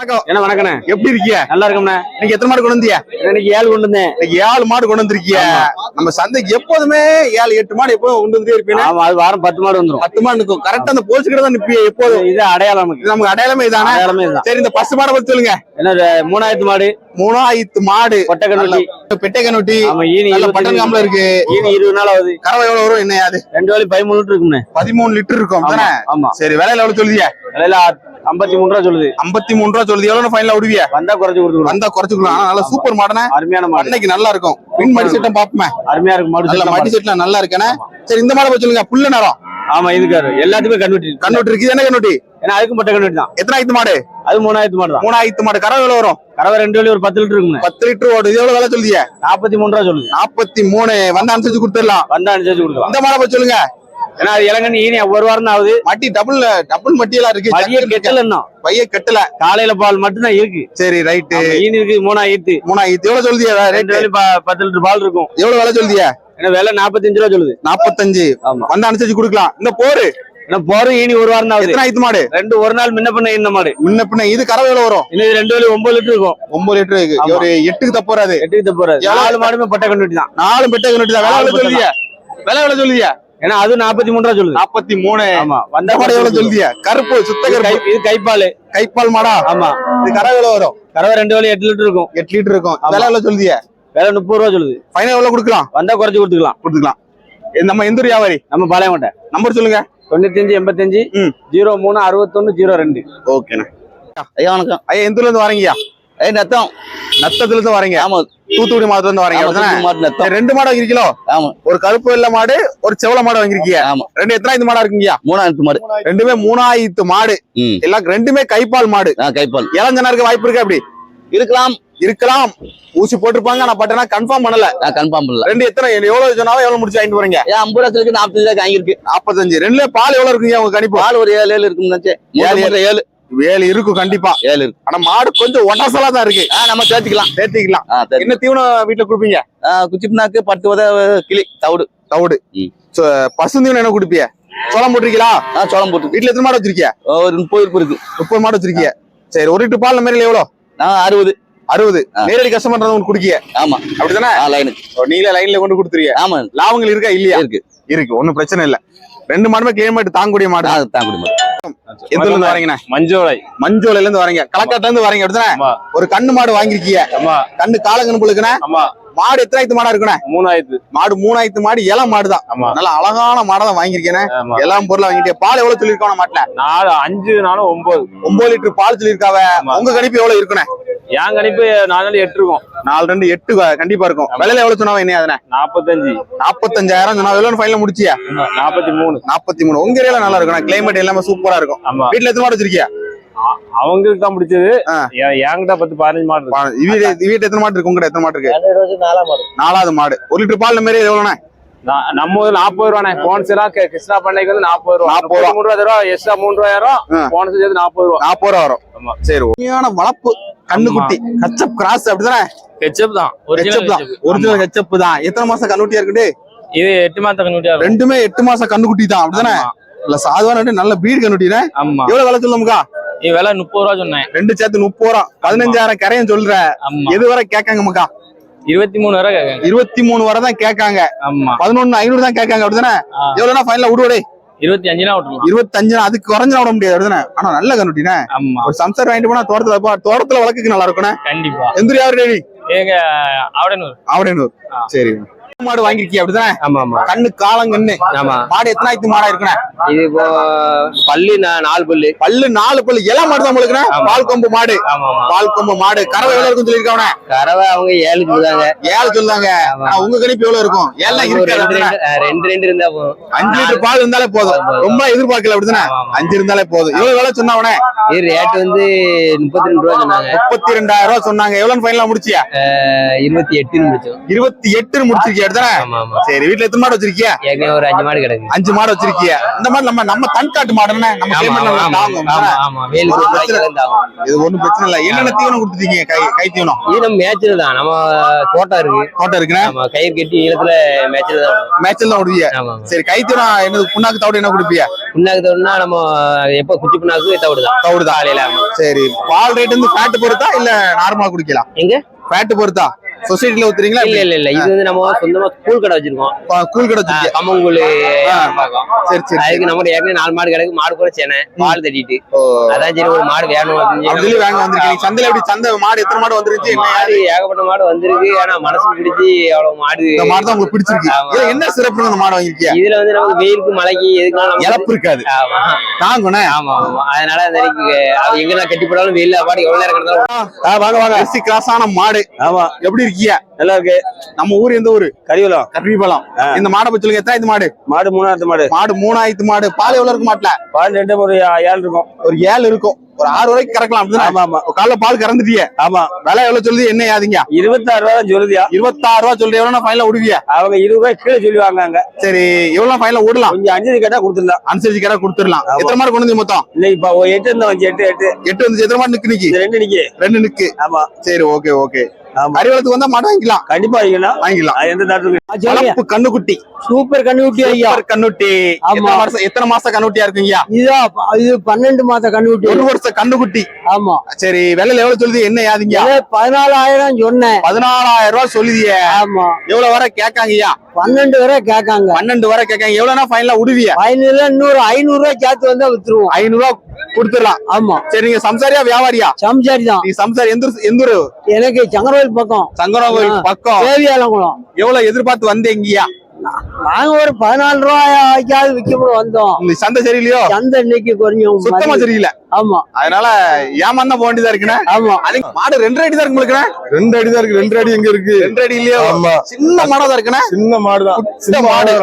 வணக்கம். என்ன வணக்கண்ணே? எப்படி இருக்கீங்க நல்லா இருக்கும்ண்ணே. இன்னைக்கு எத்தனை மாடு கொண்டு வந்தீங்க இன்னைக்கு ஏழு கொண்டு வந்தேன். இன்னைக்கு ஏழு மாடு கொண்டு வந்திருக்கீங்க நம்ம சந்தைக்கு எப்போதுமே ஏழு எட்டு மாடு எப்போதும் கொண்டு வந்துட்டே இருப்பீங்க ஆமா அது வாரம் பத்து மாடு வந்துரும். பத்து மாடு நிற்கும். கரெக்டா அந்த போல்ஸ் கிட்ட தான் நிப்பிய எப்போதும். இது அடையாளம் நமக்கு. அடையாளமே இதானே? அடையாளமே சரி இந்த பஸ் மாடை பத்தி சொல்லுங்க. என்ன மூணாயிரத்து மாடு? மூணாயிரத்து மாடு. கொட்டை கண்ணுட்டி பெட்டை கண்ணுட்டி. ஆமா ஈனி நல்ல பட்டன் காம்பல இருக்கு. ஈனி இருபது நாள் ஆகுது. கறவை எவ்வளவு வரும் என்ன அது? ரெண்டு வேலை பதிமூணு லிட்டர் இருக்கும்ண்ணே. பதிமூணு லிட்டர் இருக்கும் ஆமா சரி விலையில எவ்வளவு சொல்லுதிய? விலையில ஐம்பத்தி மூணு ரூபா சொல்லுது. ஐம்பத்தி மூணு ரூபா சொல்லுது எவ்வளவு ஃபைனல் விடுவிய? வந்தா குறைச்சு கொடுத்துருவோம் வந்தா குறைச்சுக்கலாம் ஆனா நல்ல சூப்பர் மாடனே? அருமையான மாடு. அன்னைக்கு நல்லா இருக்கும். பின் மடி செட்டம் பாப்போமே அருமையா இருக்கு மாடு. நல்ல மடி செட்ல நல்லா இருக்கேனே சரி இந்த மாடை சொல்லுங்க. புல்ல நேரம் ஆமா இதுக்காரு எல்லாத்துக்குமே கண்ணுட்டி கண்ணுட்டு இருக்கு. இது என்ன கண்ணுட்டி? ஏன்னா அதுக்கும் பட்ட கண்ணுட்டி தான். எத்தனாயிரத்து மாடு? அது மூணாயிரத்து மாடு தான். மூணாயிரத்து மாடு. கறவை எவ்வளவு வரும்? கறவை ரெண்டு வேலை ஒரு பத்து லிட்டர் இருக்கும்ண்ணே. பத்து லிட்டர் ஓடுது எவ்வளவு விலை சொல்லுதிய? நாற்பத்தி மூணு ரூபா சொல்லுது. நாற்பத்தி மூணு. வந்து அனுசரிச்சு கொடுத்துடலாம். வந்தா அனுசரிச்சு கொடுக்கலாம். இந்த மாடை சொல்லுங்க. ஏன்னா அது இளங்கண்ணி ஈனி ஒரு வாரம் தான் ஆகுது. மட்டி டபுள் டபுள் மட்டி எல்லாம் இருக்கு. மதிய கெட்டல இன்னும். பைய கெட்டல. காலையில பால் மட்டும்தான் இருக்கு. சரி ரைட்டு. ஈனி இருக்கு மூணாயிரத்து மூணாயிரத்து. எவ்வளவு சொல்லுதிய? ரெண்டு ரேட்டு வேலை ப- பத்து லிட்டர் பால் இருக்கும். எவ்வளவு விலை சொல்லுதிய? ஏன்னா விலை நாற்பத்தஞ்சு ரூபா சொல்லுது. நாற்பத்தஞ்சு ஆமா. வந்து அனுசரிச்சு கொடுக்கலாம். இந்த போரு. போறோம் ஈனி ஒரு வாரம் தான் எத்தனாயிரத்து மாடு? ரெண்டு ஒரு நாள் முன்ன பண்ண இந்த மாடு. முன்ன பின்ன இது கறவை எவ்வளவு வரும்? இது ரெண்டு வேலை ஒன்பது லிட்டர் இருக்கும். ஒன்பது லிட்டர் இருக்கு. ஒரு எட்டுக்கு தப்போறாது எட்டுக்கு போறாது எவ்வளவு? நாலு மாடுமே பட்டை கண்டுட்டி தான் நாலு பெட்டை கண்ணுட்டி தான் விலை எவ்வளவு சொல்லுதிய? விலை எவ்வளவு சொல்லுதிய? ஏன்னா அது நாற்பத்தி மூணு ரூபா சொல்லுது. நாற்பத்தி மூணு. ஆமா வந்தா மாடு எவ்வளவு சொல்லுதிய? கருப்பு சுத்த கருப்பு. இது கைப்பால். கைப்பால் மாடா? ஆமா. இது கறவை எவ்வளவு வரும்? கறவை ரெண்டு வேலை எட்டு லிட்டர் இருக்கும். எட்டு லிட்டர் இருக்கும். விலை எவ்வளவு சொல்லுதிய? விலை முப்பது ரூபா சொல்லுது. ஃபைனல் எவ்வளவு கொடுக்கலாம்? வந்தா குறைச்சு கொடுத்துக்கலாம். கொடுத்துக்கலாம். நம்ம எந்த வியாபாரி? நம்ம பாளையங்கோட்டை. நம்பர் சொல்லுங்க. தொண்ணூத்தஞ்சு எண்பத்தஞ்சு. ஜீரோ மூணு அறுபத்தொன்னு ஜீரோ ரெண்டு. ஓகேண்ணா. ஐயா வணக்கம். ஐயா எந்த ஊர்ல இருந்து வரீங்கயா ஏய் நத்தம். நத்தத்துல இருந்து வரீங்க. ஆமா தூத்துக்குடி மாவட்டத்துல இருந்து வரீங்க ரெண்டு மாடு வாங்கிருக்கீங்களோ? ஆமா. ஒரு கருப்பு வெள்ளை மாடு ஒரு செவல மாடு வாங்கிருக்கீங்க. ஆமா. ரெண்டு எத்தனாயிரத்து மாடா இருக்கீங்க மூணாயிரத்து மாடு. ரெண்டுமே மூணாயிரத்து மாடு. எல்லாம் ரெண்டுமே கைப்பால் மாடு. கைப்பால். இளஞ்சனா இருக்க வாய்ப்பு இருக்கு அப்படி இருக்கலாம். இருக்கலாம். ஊசி போட்டிருப்பாங்க. நான் பட்டனா கன்ஃபார்ம் பண்ணல. நான் கன்ஃபார்ம் பண்ணல. ரெண்டு எத்தனை எவ்வளவு சொன்னாலும் எவ்வளவு முடிச்சு வாங்கிட்டு போறீங்க? ஏன் ஐம்பது ரூபா இருக்கு நாற்பத்தஞ்சு ரூபாய்க்கு வாங்கியிருக்கு. நாற்பத்தஞ்சு ரெண்டுல பால் எவ்வளவு இருக்குங்க உங்க கணிப்பு? பால் ஒரு ஏழு ஏழு நினைச்சேன். ஏழு, ஏழு. ஏழு இருக்கும் கண்டிப்பா. ஏழு இருக்கு. ஆனா மாடு கொஞ்சம் ஒட்டசலா தான் இருக்கு. நம்ம சேர்த்துக்கலாம். சேர்த்திக்கலாம். என்ன தீவனம் வீட்டுல கொடுப்பீங்க? ஆ, குச்சி பின்னாக்கு பத்து உத கிளி தவிடு. தவிடு. ம். சோ, பசுந்தீவனம் என்ன குடிப்பிய? சோளம் போட்டிருக்கீங்களா? சோளம் போட்டு. வீட்டுல எத்தனை மாடு வச்சிருக்கிய? ஒரு முப்பது இருப்பு இருக்கு. முப்பது மாடு வச்சிருக்கிய. சரி ஒரு லிட்டர் பால் மாதிரி எவ்வளவு நான் அறுபது. அறுபது. நேரடி கஸ்டமர் உங்களுக்கு குடிக்கிய? ஆமா. அப்படிதானே ஆ லைனுக்கு நீங்களே லைன்ல கொண்டு கொடுத்துருவீங்க ஆமா. லாபங்கள் இருக்கா? இல்லையா? இருக்கு. இருக்கு. ஒண்ணும் பிரச்சனை இல்ல. ரெண்டு மாடுமே கிளைமேட் தாங்கக்கூடிய மாடு. தான் குடிமா எந்த ஊர்ல வரீங்கண்ணா? மஞ்சோலை. மஞ்சோலையில இருந்து வரீங்க. களக்காட்டுல இருந்து வரீங்க அப்படிதானே ஒரு கண்ணு மாடு வாங்கிருக்கீங்க கண்ணு காலங்கன்னு புழுக்குண்ணே மாடு எத்தனாயிரத்து மாடா இருக்குண்ணே? மூணாயிரத்து. மாடு மூணாயிரத்து மாடு இளம் மாடு தான் நல்ல அழகான மாடை தான் வாங்கியிருக்கேனே எல்லாம் பொருளை வாங்கிட்டே பால் எவ்வளவு சொல்லிருக்கான மாட்டுல? நாலு அஞ்சு நாளும் ஒன்பது ஒன்பது லிட்டர் பால் சொல்லியிருக்காவ. ஆமா. உங்க கணிப்பு எவ்வளவு இருக்குண்ணே? என் கணிப்பு நாலு நாள் எட்டு இருக்கும். நாலு ரெண்டு எட்டு கண்டிப்பா இருக்கும். விலையில எவ்வளவு சொன்னாவ என்ன அதுனே? நாற்பத்தஞ்சு நாற்பத்தஞ்சாயிரம் சொன்னா எவ்வளவு ஃபைனல் முடிச்சியா? நாற்பத்தி மூணு நாற்பத்தி மூணு உங்க ஏரியால நல்லா இருக்கும். கிளைமேட் எல்லாமே சூப்பரா இருக்கும். வீட்டுல எத்தனை மாடு வச்சிருக்கியா? அவங்களுக்கு தான் பிடிச்சது. என்கிட்ட பத்து பதினஞ்சு மாடு இருக்கு. பா- வீட்டு வீட்டு எத்தனை மாடு இருக்கு? உங்ககிட்ட எத்தனை மாடு இருக்கு? நாலாவது மாடு. ஒரு லிட்டர் பால் மாரி எவ்வளவுண்ணே? நம்ம நாற்பது ரூபாண்ணே. போன்ஸ் எல்லாம் கிருஷ்ணா பண்ணைக்கு வந்து நாற்பது ரூபா. 40 ரூபா. மூணு ரூபா எக்ஸ்ட்ரா மூணு ரூபாயிரம். போனஸ் சேர்த்து நாற்பது ரூபா. நாற்பது ரூபா வரும். சரி உண்மையான வளர்ப்பு கண்ணுக்குட்டி. கச்சப் கிராஸ் அப்படிதானே? கெச்சப் தான். ஹெச்சப் தான். ஒரிஜினல் ஹெச்சப் தான். எத்தனை மாசம் கண்ணுக்குட்டியா இருக்குது இது எட்டு மாத்த கண்ணுட்டியா ரெண்டுமே எட்டு மாசம் கண்ணுக்குட்டி தான். அப்படிதானே? இல்ல சாதாரண நல்ல பீடு கண்ணுட்டினே ஆமா. எவ்வளவு விலை சொல்லுமுக்கா இது விலை முப்பது ரூபா சொன்னேன். ரெண்டு சேர்த்து முப்பது ரூபா. பதினஞ்சாயிரம் கரையும் சொல்ற. எது வரை கேட்காங்க மக்கா? இருபத்தி மூணு வரை கேட்காங்க. இருபத்தி மூணு வரை தான் கேட்காங்க. ஆமா. பதினொன்னு ஐநூறு தான் கேட்காங்க அப்படிதானே. எவ்வளவுனா ஃபைனலா விடுவடே இருபத்தி அஞ்சுனா விட்டுருலாம் இருபத்தஞ்சு அதுக்கு குறைஞ்சா விட முடியாது ஆனா நல்ல கண்ணுட்டினே. ஆமா. ஒரு சம்சார் வாங்கிட்டு போனா தோட்டத்துல தோட்டத்துல வளர்க்குக்கு நல்லா இருக்கும்ண்ணே கண்டிப்பா. எந்திரி யாரு எங்க அவடனூர் அவடேனூர் ஆ. சரி மாடு வாங்கிருக்கிய அப்படிதானே? ஆமா ஆமா. கண்ணு காலங்கன்னு ஆமா. மாடு எத்தனாயிரத்து மாடா இருக்குண்ணே? இது இப்போ பள்ளி நாலு பள்ளி பல்லு நாலு பல்லு. இளம் மாடு தான் உங்களுக்குண்ணே ஆமா. பால் கொம்பு மாடு. பால் கொம்பு மாடு. கறவை எவ்வளவு இருக்கும் சொல்லிருக்காவனே கறவை அவங்க ஏழு சொல்லுவாங்க. ஆமா. ஆனா உங்க கணிப்பு எவ்வளவு இருக்கும்? ஏழு இருக்காது ரெண்டு ரெண்டு இருந்தா போதும். அஞ்சு லிட்டர் பால் இருந்தாலே போதும். ரொம்ப எதிர்பார்க்கல அப்படிதானே. அஞ்சு இருந்தாலே போதும். எவ்வளவு வேலை சொன்னவனே ரேட் வந்து முப்பத்தி ரெண்டு ரூபா சொன்னாங்க. முப்பத்தி ரெண்டாயிரம் ரூபாய் சொன்னாங்க. எவ்வளவு ஃபைனலா முடிச்சியா? இருபத்தி எட்டுன்னு முடிச்சோம். இருபத்தி எட்டுன்னு முடிச்சிருக்கியா? சரி வீட்டுல எத்தனை மாடு வச்சிருக்கியா? ஒரு அஞ்சு மாடு கிடக்கு. அஞ்சு மாடு வச்சிருக்கிய. இந்த மாதிரி நம்ம நம்ம தன்காட்டு மாடுன்னு நம்ம இது ஒண்ணும் பிரச்சனை இல்ல. என்னென்ன தீவனம் கொடுத்துருக்கீங்க கை கை தீவனம்? நம்ம மேய்ச்சல் தான். நம்ம தோட்டம் இருக்கு. தோட்டம் நம்ம கயிறு கட்டி நீளத்துல மேய்ச்சல் தான். மேட்ச்ல தான் விடுவிய சரி கை தீவனம் என்னது புண்ணாக்கு தவிட என்ன கொடுப்பிய? புண்ணாக்கு தவிடுனா நம்ம எப்ப குச்சி புண்ணாக்கு தவிடு தான். தவிடு தான். காலையில ஆமா. சரி பால் ரேட் வந்து ஃபேட் பொறுத்தா இல்ல நார்மலா குடிக்கலாம்? எங்க? ஃபேட் பொறுத்தா? சொசைட்டில ஊத்துறீங்களா இல்ல இல்ல இல்ல. இது வந்து நம்ம சொந்தமா கூழ் கடை வச்சிருக்கோம். கூழ் கடை கம்மங்கூழ் சரி சரி. அதுக்கு நம்ம ஏற்கனவே நாலு மாடு கிடக்கு. மாடு கூட சேனை. பால் தட்டிட்டு. அதான் சரி ஒரு மாடு வேணும் அப்படின்னு வாங்க வந்திருக்கீங்க. சந்தையில எப்படி சந்தை மாடு எத்தனை மாடு வந்துருச்சு மாடு ஏகப்பட்ட மாடு வந்திருக்கு. ஆனா மனசு பிடிச்சி அவ்வளவு மாடு இந்த மாடு தான் உங்களுக்கு பிடிச்சிருக்கு. என்ன சிறப்புன்னு இந்த மாடு வாங்கிருக்கிய இதுல வந்து நமக்கு வெயிலுக்கு மழைக்கு எதுக்குனாலும் நமக்கு- இழப்பு இருக்காது. ஆமா. தாங்குண்ணே ஆமா ஆமா. அதனால அந்த எங்க நான் கட்டி போடாலும் வெயில்ல பாடி எவ்வளவு நேரம் கிடந்தாலும் வாங்க வாங்க. எஸ்சி கிராஸான மாடு. ஆமா. எப்படி நல்லா இருக்கு நம்ம ஊர் எந்த ஊரு? கரிவலம். கருவிபலம் இந்த மாடை பத்தி சொல்லுங்க. எத்தனை மாடு? மாடு மூணாயிரத்து மாடு. மாடு மூணாயிரத்து மாடு. பால் எவ்வளவு இருக்கு மாட்டுல? பால் ரெண்டு ஒரு ஏழு இருக்கும். ஒரு ஏழு இருக்கும். ஒரு ஆறு வரைக்கும் கறக்கலாம் ஆமா ஆமா. காலைல பால் கறந்துட்டியே? ஆமா. விலை எவ்வளவு சொல்லுது? என்ன யாதிங்க இருபத்தாறு ரூபா தான் சொல்லுதியா. இருபத்தாறு ரூபா சொல்ற எவ்வளவு ஃபைனல விடுவிய அவங்க இருபது ரூபாய் கீழே சொல்லி வாங்காங்க சரி எவ்வளவு ஃபைனல விடலாம் கொஞ்சம் அஞ்சு கேட்டா கொடுத்துடலாம். அனுசரிச்சு கேட்டா கொடுத்துடலாம். எத்தனை மாடு கொண்டு வந்து மொத்தம்? இன்னைக்கு இப்ப எட்டு இருந்தா எட்டு எட்டு. எட்டு வந்து எத்தனை மாடு நிக்கு நிக்கி ரெண்டு நிக்கி. ரெண்டு நிக்கு. ஆமா. சரி ஓகே ஓகே அறிவளத்துக்கு வந்தா மாடு வாங்கிக்கலாம். கண்டிப்பா வாங்கிக்கலாம். அது எந்த வளர்ப்பு கண்ணுக்குட்டி. சூப்பர் கண்ணுக்குட்டி ஐயா. சூப்பர் கண்ணுட்டி ஆமா. எத்தனை வருஷம் எத்தனை மாசம் கண்ணுட்டியா இருக்குங்கய்யா இதா இது பன்னெண்டு மாத கண்ணுக்குட்டி. ஒரு வருஷம் கண்ணுக்குட்டி. ஆமா. சரி விலையில எவ்வளவு சொல்லுது? என்ன யாதிங்க பதினாலாயிரம் சொன்னேன். பதினாலாயிரம் ரூபாய் சொல்லுதியே. ஆமா. எவ்வளவு வர கேட்காங்கய்யா பன்னெண்டு வரை கேட்காங்க. பன்னெண்டு வரை கேட்காங்க. எவ்வளவுனா ஃபைனலா விடுவிய. ஃபைனல்ல இன்னொரு ஐநூறு ரூபாய் சேர்த்து வந்தா வித்துருவோம். ஐநூறு ரூபாய் கொடுத்துடலாம். ஆமா. சரி நீங்க சம்சாரியா வியாபாரியா? சம்சாரி தான் நீ சம்சாரி எந்த எந்த ஊரு? எனக்கு சங்கரவேல் பக்கம். ஆ. பக்கம். தேவியாலங்குளம். எவ்வளவு எதிர்பார்த்து வந்தீங்கய்யா? நாங்க ஒரு பதினாலு ரூபாய்க்காவது விற்கப்படும் வந்தோம். இந்த சந்தை சரியில்லையோ? சந்தை இன்னைக்கு கொஞ்சம் சுத்தமா சரியில்லை. ஆமா. அதனால ஏமாந்தா போக வேண்டியதா இருக்குண்ணே? ஆமா. அது மாடு ரெண்டு அடி தான் இருக்கு உங்களுக்கு ரெண்டு அடி தான் இருக்கு ரெண்டு அடி எங்க இருக்கு? ரெண்டு அடி இல்லையோ ஆமா. சின்ன மாடா தான் இருக்குண்ணே? சின்ன மாடுதான். சின்ன மாடு.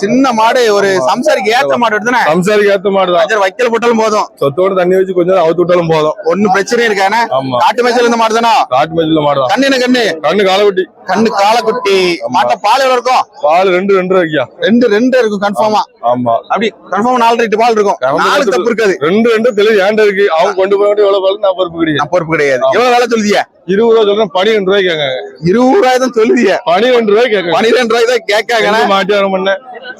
சின்ன மாடு ஒரு சம்சாரிக்கு ஏத்த மாடு எடுத்துனே சம்சாரிக்கு ஏத்த மாடுதான் கொஞ்சம் வைக்கல் போட்டாலும் போதும். சொத்தோட தண்ணி வச்சு கொஞ்சம் அவுத்து விட்டாலும் போதும். ஒண்ணும் பிரச்சனை இருக்கானே காட்டு மேய்ச்சல் இருந்த மாடு தானே? காட்டு மேஜில மாடுதான் கண்ணு என்ன கண்ணு? கண்ணு காலக்குட்டி. கண்ணு காலக்குட்டி. மாட்ட பால் எவ்வளவு இருக்கும்? பால் ரெண்டு ரெண்டு இருக்கியா? ரெண்டு ரெண்டு இருக்கும் கன்ஃபார்மா ஆமா. அப்படி கன்ஃபார்ம் நாலு லிட்டர் பால் இருக்கும். நாலு நாலு தப்பு இருக்காது. ரெண்டு ரெண்டு தெளிவு ஏண்ட இருக்கு? அவங்க கொண்டு போய் எவ்வளவு பால்? நான் பொறுப்பு கிடையாது. நான் பொறுப்பு கிடையாது. எவ்வளவு வேலை சொல்லுதிய? இருபது ரூபா சொல்றேன் பனிரெண்டு ரூபாய் கேட்காங்க. இருபது ரூபாய் தான் சொல்லுதிய. பனிரெண்டு ரூபாய் கேட்காங்க. பனிரெண்டு ரூபாய் தான் கேட்காங்க மாட்டி வர பண்ண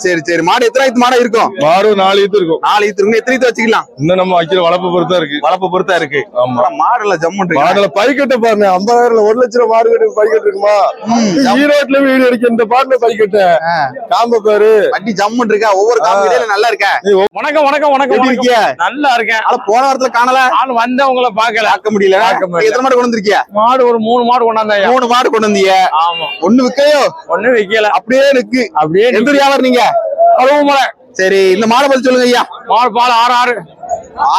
சரி சரி. மாடு எத்தனை ஆயிரத்து மாடா இருக்கும்? மாடு நாலு ஈத்து இருக்கும். நாலு ஈத்து இருக்கும் எத்தனை ஈத்து வச்சுக்கலாம்? இன்னும் நம்ம வைக்கிற வளர்ப்பு பொறுத்தா இருக்கு. வளர்ப்பு பொறுத்தா இருக்கு. ஆமா. மாடுல ஜம்மு இருக்கு மாடுல பைக்கெட்ட பாருங்க. ஐம்பதாயிரம் ஒரு லட்சம் மாடு கட்டு பைக்கெட் இருக்குமா? ஈரோட்ல வீடு அடிக்க இந்த பாட்டுல பைக்கெட்ட காம்ப பேரு. வண்டி ஜம்மு இருக்கா ஒவ்வொரு காப்பிடையில நல்லா இருக்கா? வணக்கம் வணக்கம் வணக்கம் இருக்கிய? நல்லா இருக்கேன். ஆனா போன வாரத்துல காணல? ஆள் வந்தவங்கள பாக்கல பார்க்க முடியல பார்க்க முடியல. எத்தனை மாடு கொண்டு வந்திருக்கிய? மாடு ஒரு மூணு மாடு கொண்டாந்தாயா? மூணு மாடு கொண்டு வந்தீங்க ஆமா. ஒண்ணு விக்கையோ ஒண்ணு வைக்கல. அப்படியே இருக்கு அப்படியே எந்த வியாபாரம் நீங்க? கழுவுமலை. சரி இந்த மாடை பத்தி சொல்லுங்க ஐயா. மாடு பால் ஆறு ஆறு.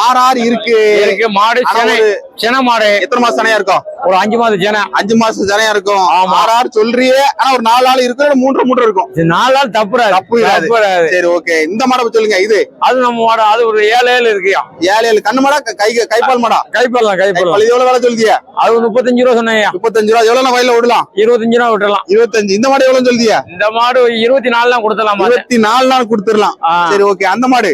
ஆறு ஆறு இருக்கு. இருக்கு மாடு செனை. சென மாடு. எத்தனை மாசம் சனையா இருக்கும்? ஒரு அஞ்சு மாதம் செனை. அஞ்சு மாசம் சனையா இருக்கும். ஆறு ஆறு சொல்றியே. ஆனா ஒரு நாலு நாள் இருக்கும் இல்ல மூன்று மூன்று இருக்கும். நாலு நாள் தப்புறாது. தப்புறாது சரி ஓகே. இந்த மாடை பத்தி சொல்லுங்க இது. அது நம்ம மாடு அது ஒரு ஏழு ஏழு இருக்குயா ஏழு ஏழு. கண்ணு மாடா க- கைப்பால் மாடா? கைப்படலாம் கைப்படலாம் கைப்பால் இது எவ்வளவு வேலை சொல்லுதியா? அது முப்பத்தஞ்சு ரூபா சொன்னேயா முப்பத்தஞ்சு ரூபா. எவ்வளவு வயல விடலாம் இருபத்தஞ்சு ரூபா விட்டுறலாம். இருபத்தஞ்சு. இந்த மாடு எவ்வளவு சொல்லுதியா? இந்த மாடு இருபத்தி நாலுலாம் கொடுத்துடலாம்? இருபத்தி நாலு நாள் கொடுத்துடலாம். சரி ஓகே அந்த மாடு.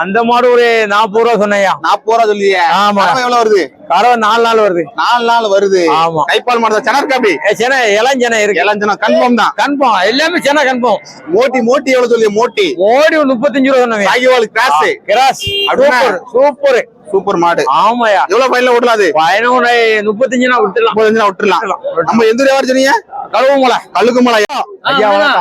அந்த மாடு ஒரு நாற்பது ரூபா சொன்னேயா நாற்பது ரூபா சொல்லுதியா ஆமா. எவ்வளவு வருது? கறவை நாலு நாள் வருது. நாலு நாள் வருது. ஆமா. கைப்பால் மாடு தான். சென இருக்கா அப்படி? சென இளஞ்சென இருக்கு. இளஞ்சனம் கன்ஃபார்ம் தான். கன்ஃபார்ம். எல்லாமே சென கன்ஃபார்ம். மோட்டி மோட்டி எவ்வளவு சொல்லுங்க மோட்டி. ஓடி ஒரு முப்பத்தஞ்சு ரூபா சொன்னவன் Sahiwal cross. Cross? Super super. Super மாடு. ஆமாயா எவ்வளவு பையன்ல விடலாம் அது? பதினொன்று முப்பத்தஞ்சு நான் விட்டுலாம் முப்பத்தஞ்சு நாள் விட்டுறலாம் நம்ம எந்த வியாபாரம் சொன்னீங்க கழுவுமலை. கழுகுமலை.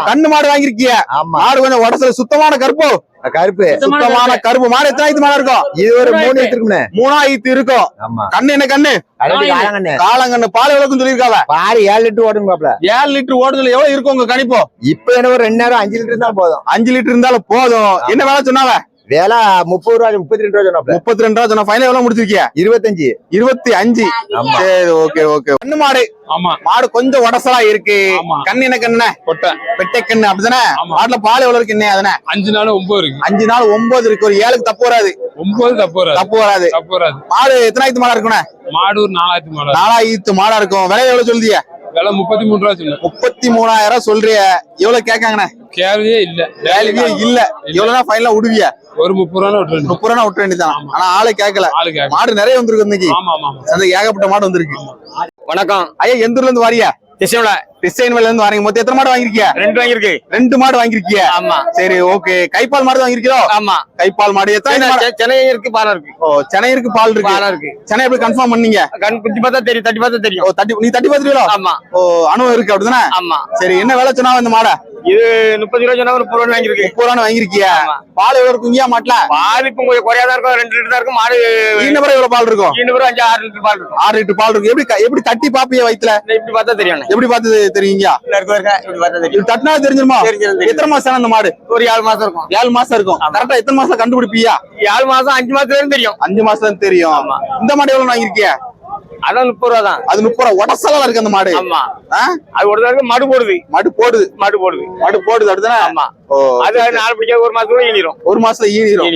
கண்ணு மாடு வாங்கிருக்கிய மாடு கொஞ்சம் உடசல சுத்தமான கருப்பு. கருப்பு. சுத்தமான கருப்பு. மாடு எத்தனை ஆயிரத்து மாடு இருக்கும்? இது ஒரு மூணு இருக்குமே மூணாயிரத்து இருக்கும். கண்ணு என்ன கண்ணு? காலங்கண்ணு காலங்கண்ணு பால் எவ்வளவுன்னு சொல்லியிருக்காவ. பாரு ஏழு லிட்டர் ஓடுங்க ஏழு லிட்டர் ஓடுதல் எவ்வளவு இருக்கும் உங்க கணிப்போ? இப்ப என்ன ஒரு ரெண்டு நேரம் அஞ்சு லிட்டர் தான் போதும். அஞ்சு லிட்டர் இருந்தாலும் போதும். என்ன வேலை சொன்னாவ? வேலை முப்பது ரூபா முப்பத்தி ரெண்டு ரூபா சொன்னாப்ல. முப்பத்தி ரெண்டு ரூபா சொன்ன ஃபைனல் எவ்வளவு முடிச்சிருக்கிய? இருபத்தஞ்சு. இருபத்தி அஞ்சு. சரி ஓகே ஓகே. கண்ணு மாடு. ஆமா. மாடு கொஞ்சம் உடசலா இருக்கு. கண்ணு என்ன கண்ணு கொட்டை. பெட்டை கண்ணு அப்படிதானே. மாட்டுல பால் எவ்வளவு இருக்கு என்ன அதனே அஞ்சு நாள் ஒன்பது இருக்கு. அஞ்சு நாள் ஒன்பது இருக்கு. ஒரு ஏழுக்கு தப்பு வராது. ஒன்பது தப்பு வராது. தப்பு வராது. தப்பு வராது. மாடு எத்தனாயிரத்து மாடா இருக்குண்ணே மாடு ஒரு நாலாயிரத்து மாடு நாலாயிரத்து மாடா இருக்கும். விலை எவ்வளவு சொல்லுதிய? விலை முப்பத்தி மூணு ரூபா சொன்னேன். முப்பத்தி மூணாயிரம் சொல்றிய. எவ்வளவு கேட்காங்கண்ணே? கேள்வியே இல்ல. வேலையே இல்ல. எவ்வளவுனா ஃபைனலா விடுவிய? ஒரு முப்பது ரூபா விட்டுருந்தேன் முப்பது ரூபா விட்டு வேண்டியதான் ஆனா ஆளே கேட்கல மாடு நிறைய வந்திருக்கு இன்னைக்கு. ஏகப்பட்ட மாடு வந்திருக்கு. வணக்கம். ஐயா எந்த ஊர்ல இருந்து வாரியா? டிசைன் வேல இருந்து வரீங்க மொத்தம் எத்தனை மாடு வாங்கிருக்கிய ரெண்டு வாங்கியிருக்கு. ரெண்டு மாடு வாங்கிருக்கிய ஆமா. சரி ஓகே கைப்பால் மாடு தான் வாங்கிருக்கீரோ ஆமா. கைப்பால் மாடு. எத்தனை சென்னை இருக்கு பாலம் இருக்கு. ஓ சென்னை இருக்கு பால் இருக்கு. பாலம் இருக்கு. சென்னை எப்படி கன்ஃபார்ம் பண்ணீங்க? கண் குத்தி பார்த்தா தெரியும் தட்டி பார்த்தா தெரியும். ஓ தட்டி நீ தட்டி பாத்துருவீங்களோ ஆமா. ஓ அனுபவம் இருக்கு அப்படிதானே? ஆமா. சரி என்ன வேலை சொன்னா இந்த மாடை? இது முப்பது ரூபா சொன்னா ஒரு வாங்கியிருக்கு. முப்பது ரூபா வாங்கிருக்கிய. பால் எவ்வளவு இருக்குங்க மாட்டுல? பால் இப்ப கொஞ்சம் குறையா தான் இருக்கும் ரெண்டு லிட்டர் தான் இருக்கும் மாடு பிறகு எவ்வளவு பால் இருக்கும்? இன்னும் அஞ்சு ஆறு லிட்டர் பால் இருக்கும். ஆறு லிட்டர் பால் இருக்கும். எப்படி எப்படி தட்டி பாப்பிய இந்த இப்படி பார்த்தா தெரியும். எப்படி பார்த்து தெரியுங்க தட்டினா தெரிஞ்சிருமா. எத்தனை மாசம் அந்த மாடு? ஒரு ஏழு மாசம் இருக்கும். ஏழு மாசம் இருக்கும். கரெக்டா எத்தனை மாசம் கண்டுபிடிப்பியா? ஏழு மாசம் அஞ்சு இருந்து தெரியும். அஞ்சு மாசம் தெரியும். இந்த மாடு எவ்வளவு வாங்கிருக்கிய அதான் முப்பது ரூபா தான். அது முப்பது ரூபா. உடசலா இருக்கு அந்த மாடு. ஆமா? அது ஒரு தடவை மடு போடுது. மாடு போடுது. மடு போடுது. மாடு போடுது அப்படிதானே ஆமா. அது நாலு பிடிக்க ஒரு மாசத்துல ஈனிரும். ஒரு மாசத்துல ஈனிரும்.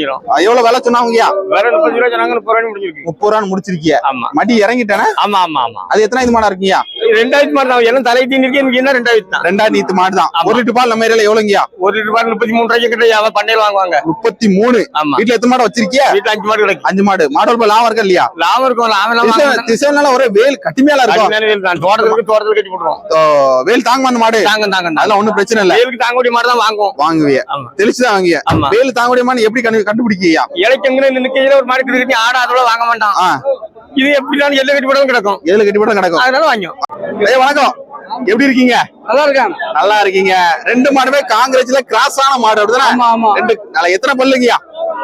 எவ்வளவு விலை சொன்னாங்கய்யா? வேற முப்பது ரூபா சொன்னாங்க முப்பது ரூபாய் முடிஞ்சிருக்கு. முப்பது ரூபான்னு முடிச்சிருக்கிய. ஆமா. மடி இறங்கிட்டானே? ஆமா ஆமா ஆமா. அது எத்தனை இது மாடா இருக்கீங்க ரெண்டாயிரத்து மாடு தான். எல்லாம் தலை எனக்கு என்ன ரெண்டாயிரத்து? தான் ரெண்டாயிரம் நீத்து மாடு தான். ஒரு லிட்டர் பால் நம்ம ஏரியால எவ்வளவுங்கய்யா ஒரு லிட்டர் பால் முப்பத்தி மூணு ரூபாய்க்கு கிட்ட அவன் பண்ணையில வாங்குவாங்க. முப்பத்தி மூணு? வீட்டுல எத்தனை மாடு வச்சிருக்கிய? வீட்டுல அஞ்சு மாடு கிடைக்கும். அஞ்சு மாடு. மாடல் பால் லாபம் இருக்கா இல்லையா? லாபம் இருக்கும் லாபம் திசைனால ஒரே வேல் கட்டிமையால இருக்கும். தோட்டத்துக்கு தோட்டத்துக்கு கட்டி போட்டுருவோம். வேல் தாங்குமா அந்த மாடு. தாங்க தாங்க அதெல்லாம் ஒண்ணும் பிரச்சனை இல்ல. வெயிலுக்கு தாங்கக்கூடிய மாடு தான் வாங்குவோம். வாங்குவிய. தெளிச்சுதான் வாங்குவிய. ஆமா. வேல் தாங்குடியமான்னு எப்படி கண்டு கண்டுபிடிக்கியா இலைக்கங்குன்னு நினைக்கையில ஒரு மாடு கட்டி ஆட அதோட வாங்க மாட்டான். இது எப்படிலாம் எல்லாம் கட்டி போடவும் கிடக்கும். எதுல கட்டி போட்டா கிடக்கும். அதனால வாங்கியும் ஏய் வணக்கம். எப்படி இருக்கீங்க? நல்லா இருக்கான். நல்லா இருக்கீங்க. ரெண்டு மாடுமே காங்கிரஸ்ல கிராஸ் ஆன மாடு அப்படிதானே? ஆமா ஆமா. ரெண்டு எத்தனை பல்லுங்கய்யா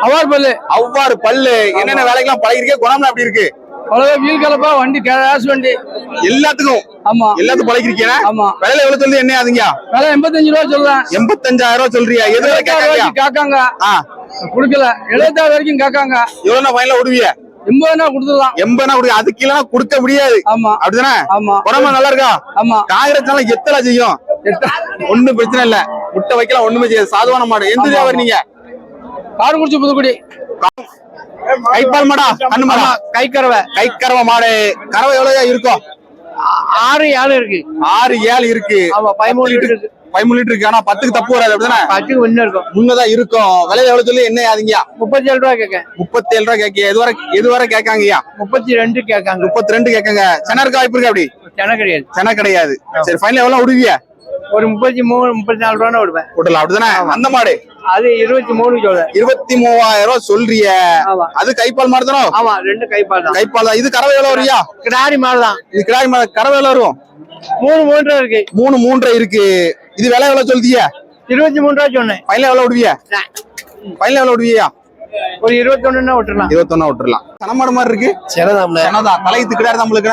அவார் பல்லு. அவ்வாறு பல்லு. என்னென்ன வேலைக்கெல்லாம் பழகிருக்கே குணம்லாம் எப்படி இருக்கு? அவ்வளவு வீல் கலப்பா வண்டி கேஷ் வண்டி. எல்லாத்துக்கும்? ஆமா. எல்லாத்துக்கும் பழகிருக்கீங்க? ஆமா. விலையில எவ்வளவு சொல்லி என்ன ஆகுதுங்க விலை எண்பத்தஞ்சு ரூபா சொல்றேன். எண்பத்தஞ்சாயிரம் ரூபாய் சொல்றியா? எது வரைக்கும் காக்காங்க குடுக்கல. எழுபத்தாறு வரைக்கும் காக்காங்க எவ்வளவு ஃபைனல விடுவிய எண்பதுனா கொடுத்துடலாம். எண்பதுனா கொடுக்க அது கீழே கொடுக்க முடியாது. ஆமா. அப்படிதானே? ஆமா. உடம்பு நல்லா இருக்கா? ஆமா. காங்கிரஸ்னால எத்தனை செய்யும்? ஒண்ணும் பிரச்சனை இல்ல. முட்டை வைக்கலாம் ஒண்ணுமே செய்யாது. சாதுவான மாடு. எந்த வியாபாரி நீங்க? காரக்குறிச்சி புதுக்குடி. கைப்பால் மாடா? கண்ணு மாடா? கை கறவை. கை கறவை மாடு. கறவை எவ்வளவு இருக்கும் ஆறு ஏழு இருக்கு. ஆறு ஏழு இருக்கு. ஆமா பதிமூணு லிட்டர் இருக்கு. பதிமூணு லிட்டர் இருக்கு. ஆனா பத்துக்கு தப்பு வராது அப்படிதானே? பத்துக்கு முன்ன இருக்கும். முன்னதான் இருக்கும். விலை எவ்வளவு சொல்லி என்ன ஆகுதுங்க முப்பத்தி ஏழு ரூபா கேட்க. முப்பத்தி ஏழு ரூபாய் கேட்க. எது வரை எது வரை கேட்காங்கய்யா? முப்பத்தி ரெண்டு கேட்காங்க. முப்பத்தி ரெண்டு கேட்காங்க. சென்னை இருக்க வாய்ப்பு இருக்கு அப்படி? சென கிடையாது. சென்னை கிடையாது. சரி ஃபைனல் எவ்வளவு விடுவிய ஒரு முப்பத்தி மூணு முப்பத்தி நாலு ரூபா விடுவேன் விடலாம் அப்படிதானே அந்த மாடு? அது இருபத்தி மூணு சொல்றேன் இருபத்தி மூவாயிரம் ரூபாய் சொல்றிய அது கைப்பால் மாடு தானோ? ஆமா ரெண்டு கைப்பால் தான். கைப்பால் தான். இது கறவை எவ்வளவு வருயா? கிடாரி மாடு தான். இது கிடாரி மாடு. கறவை எவ்வளவு வரும்? மூணு மூன்றரை இருக்கு. மூணு மூன்றரை இருக்கு. இது விலை எவ்வளவு சொல்றீங்க இருபத்தி மூணு ரூபா சொன்னேன். ஃபைனல் எவ்வளவு விடுவிய? ஃபைனல் எவ்வளவு விடுவியா? ஒரு இருபத்தொன்னுன்னா விட்டுறலாம். இருபத்தொன்னா விட்டுறலாம். சனமாடு மாதிரி இருக்கு? சின்னதாம்ல. சனதான் தலையத்து கிடாரி தான் உங்களுக்கு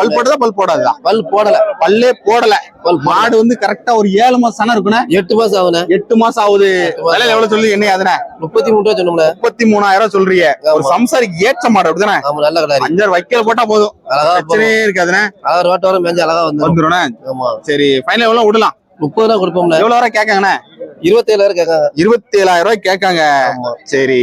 பல் போட்டதா பல் போடாதா பல் போடல. பல்லே போடல. பல் மாடு வந்து கரெக்டா ஒரு ஏழு மாசம் சனம் இருக்குண்ணே எட்டு மாசம் ஆகுன எட்டு மாசம் ஆகுது. விலையில எவ்வளவு சொல்லி என்ன அதுனே முப்பத்தி மூணு ரூபா சொன்னோம்ல. முப்பத்தி மூணாயிரம் சொல்றீங்க. ஒரு. சம்சாரிக்கு ஏற்ற மாடு அப்படிதானே? ஆமா நல்ல கடாரி. அஞ்சாறு வைக்கல போட்டா போதும். அழகா பிரச்சனையே இருக்காதுண்ணே. அழகா ரோட்டோரம் மேஞ்சு அழகா வந்துடும் சரி ஃபைனல் எவ்வளவு விடலாம்? முப்பது ரூபா கொடுப்போம்ல. எவ்வளவு வரை கேட்காங்கண்ணே? இருபத்தி ஏழாயிரம் கேட்காங்க இருபத்தி ஏழாயிரம் ரூபாய் கேட்காங்க சரி.